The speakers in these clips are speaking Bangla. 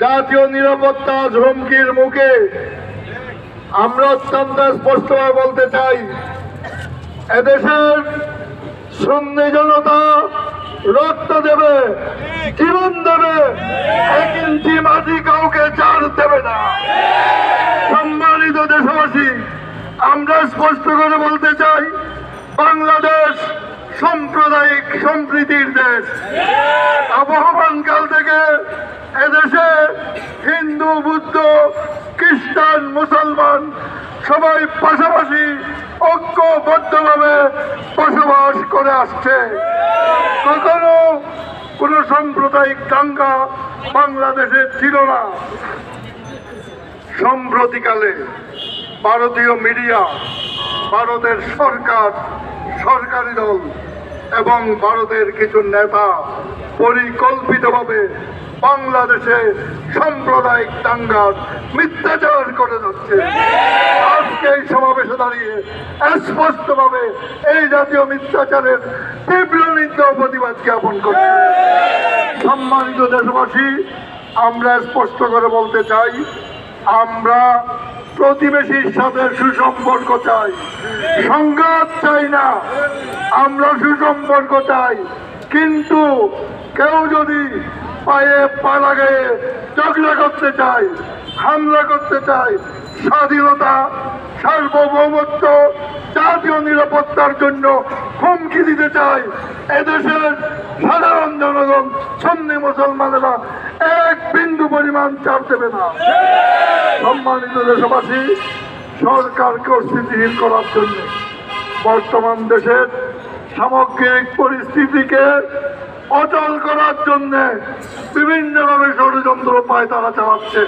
জাতীয় নিরাপত্তা হুমকির মুখে আমরা অত্যন্ত স্পষ্টভাবে বলতে চাই, এদেশের সুন্নি জনতা রক্ত দেবে, জীবন দেবে, এক ইঞ্চি মাটি কাউকে চার দেবে না। সম্মানিত দেশবাসী, আমরা স্পষ্ট করে বলতে চাই, বাংলাদেশ সাম্প্রদায়িক সম্প্রীতির দেশ। আবহমান কাল থেকে এদেশে হিন্দু, বুদ্ধ, খ্রিস্টান, মুসলমান সবাই পাশাপাশি ঐক্যবদ্ধভাবে বসবাস করে আসছে। কখনো কোনো সাম্প্রদায়িক দাঙ্গা বাংলাদেশে ছিল না। সম্প্রতিকালে ভারতীয় মিডিয়া, ভারতের সরকার সরকারি দল এবং ভারতের কিছু নেতা পরিকল্পিতভাবে বাংলাদেশে সাম্প্রদায়িক দাঙ্গার মিথ্যাচার করে যাচ্ছে। আজকে এই সমাবেশে দাঁড়িয়ে স্পষ্টভাবে এই জাতীয় মিথ্যাচারের তীব্র নিন্দা প্রতিবাদ জ্ঞাপন করছে। সম্মানিত দেশবাসী, আমরা স্পষ্ট করে বলতে চাই, আমরা প্রতিবেশীর সাথে সুসম্পর্ক চাই। সংঘাত চাই না, আমরা সুসম্পর্ক চাই। কিন্তু কেউ যদি পায়ে পা লাগায়ে ঝগড়া করতে চায়, হামলা করতে চাই স্বাধীনতা, সার্বভৌমত্ব, জাতীয় নিরাপত্তার জন্য হুমকি দিতে চায়, এদেশের সাধারণ জনগণ সন্নি মুসলমানেরা এক বিন্দু পরিমাণ চাপ দেবে না। সম্মানিত দেশবাসী সরকারকে স্থিতিহীন করার জন্য বর্তমান দেশের সামগ্রিক পরিস্থিতিকে অচল করার জন্য বিভিন্নভাবে ষড়যন্ত্র পায় তারা চালাচ্ছে।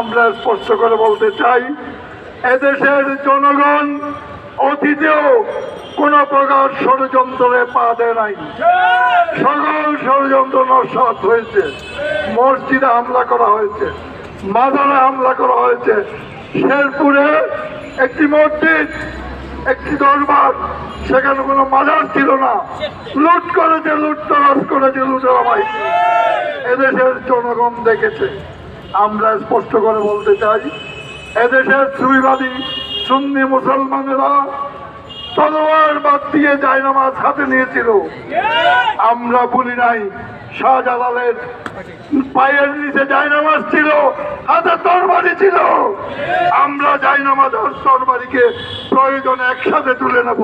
আমরা স্পষ্ট করে বলতে চাই, এদেশের জনগণ অতীতেও কোনো প্রকার ষড়যন্ত্রে পা দেয় নাই। সকল ষড়যন্ত্র নস্বাত হয়েছে, মসজিদে হামলা করা হয়েছে। মাজারে হামলা করা হয়েছে। শেরপুরে একটি মসজিদ, একটি দরবার, সেখানে কোনো মাজার ছিল না। লুট করেছে লুট তরাস করেছে লুটেরামাই এদেশের জনগণ দেখেছে। আমরা স্পষ্ট করে বলতে চাই, এদেশের সুবিবাদী সুন্নি মুসলমানেরা তলোয়ার বাদ দিয়ে জায়নামাজ হাতে নিয়েছিল। আমরা বলি নাই, শাহজালালের পায়ের নিচে জায়নামাজ ছিল, হাতে তরবারি ছিল। আমরা জায়নামাজ আর তরবারিকে প্রয়োজন একসাথে তুলে নেব।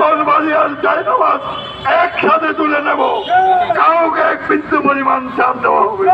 তরবারি আর জায়নামাজ একসাথে তুলে নেব। কাউকে এক বিন্দু পরিমাণ চাপ দেওয়া হবে